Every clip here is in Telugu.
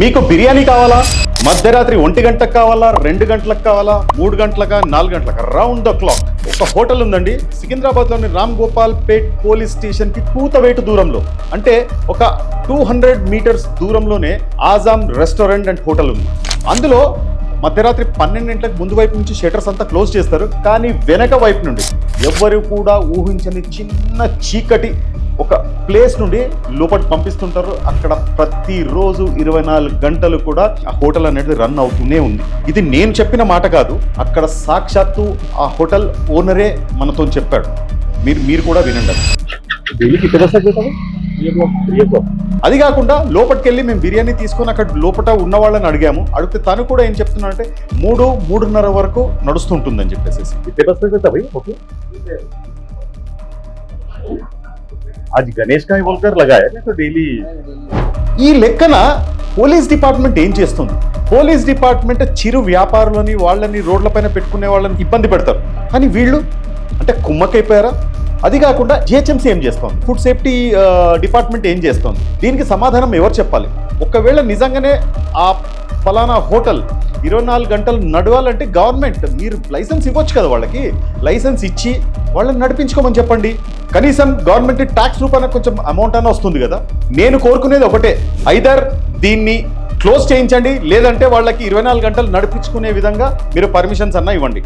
మీకు బిర్యానీ కావాలా? మధ్యరాత్రి ఒంటి గంటకు కావాలా? రెండు గంటలకు కావాలా? మూడు గంటలకా? నాలుగు గంటలకా? రౌండ్ ద క్లాక్ ఒక హోటల్ ఉందండి. సికింద్రాబాద్లోని రామ్ గోపాల్ పేట్ పోలీస్ స్టేషన్కి కూతవేటు దూరంలో. అంటే ఒక టూ హండ్రెడ్ మీటర్స్ దూరంలోనే ఆజామ్ రెస్టారెంట్ అండ్ హోటల్ ఉంది. అందులో మధ్యరాత్రి పన్నెండింటికి ముందు వైపు నుంచి షటర్స్ అంతా క్లోజ్ చేస్తారు. కానీ వెనక వైపు నుండి ఎవ్వరు కూడా ఊహించని చిన్న చీకటి ఒక ప్లేస్ నుండి లోపల పంపిస్తుంటారు. అక్కడ ప్రతిరోజు ఇరవై నాలుగు గంటలు కూడా ఆ హోటల్ అనేది రన్ అవుతూనే ఉంది. ఇది నేను చెప్పిన మాట కాదు. అక్కడ సాక్షాత్తు ఆ హోటల్ ఓనరే మనతో చెప్పాడు. మీరు మీరు కూడా వినండి అది. కాకుండా లోపలికి వెళ్ళి మేము బిర్యానీ తీసుకొని అక్కడ లోపల ఉన్న వాళ్ళని అడిగాము. అడిగితే తను కూడా ఏం చెప్తున్నా అంటే మూడు మూడున్నర వరకు నడుస్తుంటుందని చెప్పేసి आज गणेश का ही बोलकर लगाया ना तो डेली ఈ లెక్కన పోలీస్ డిపార్ట్మెంట్ ఏం చేస్తుంది పోలీస్ డిపార్ట్మెంట్ చిరు వ్యాపారులని వాళ్ళని రోడ్లపైన పెట్టుకునే వాళ్ళని ఇబ్బంది పెడతారు కానీ వీళ్ళు అంటే కుమ్మకైపోయారా అది కాకుండా జిహెచ్ఎంసీ ఏం చేస్తోంది ఫుడ్ సేఫ్టీ డిపార్ట్మెంట్ ఏం చేస్తోంది దీనికి సమాధానం ఎవరు చెప్పాలి ఒకవేళ నిజంగానే ఆ ఫలానా హోటల్ ఇరవై నాలుగు గంటలు నడవాలంటే గవర్నమెంట్ మీరు లైసెన్స్ ఇవ్వచ్చు కదా వాళ్ళకి. లైసెన్స్ ఇచ్చి వాళ్ళని నడిపించుకోమని చెప్పండి. కనీసం గవర్నమెంట్ ట్యాక్స్ రూపాయన కొంచెం అమౌంట్ అన్న వస్తుంది కదా. నేను కోరుకునేది ఒకటే. ఐదర్ దీన్ని క్లోజ్ చేయించండి. లేదంటే వాళ్ళకి ఇరవై నాలుగు గంటలు నడిపించుకునే విధంగా మీరు పర్మిషన్స్ అన్న ఇవ్వండి.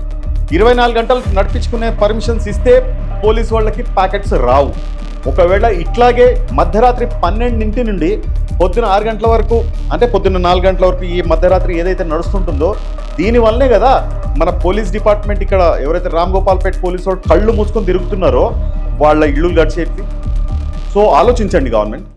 ఇరవై నాలుగు గంటలు నడిపించుకునే పర్మిషన్స్ ఇస్తే పోలీస్ వాళ్ళకి ప్యాకెట్స్ రావు. ఒకవేళ ఇట్లాగే మధ్యరాత్రి పన్నెండింటి నుండి పొద్దున ఆరు గంటల వరకు అంటే పొద్దున్న నాలుగు గంటల వరకు ఈ మధ్యరాత్రి ఏదైతే నడుస్తుంటుందో దీనివల్లనే కదా మన పోలీస్ డిపార్ట్మెంట్ ఇక్కడ ఎవరైతే రామ్ గోపాల్పేట పోలీసు వాళ్ళు కళ్ళు మూసుకొని తిరుగుతున్నారో వాళ్ళ ఇళ్ళు గడిచేవి. సో ఆలోచించండి గవర్నమెంట్.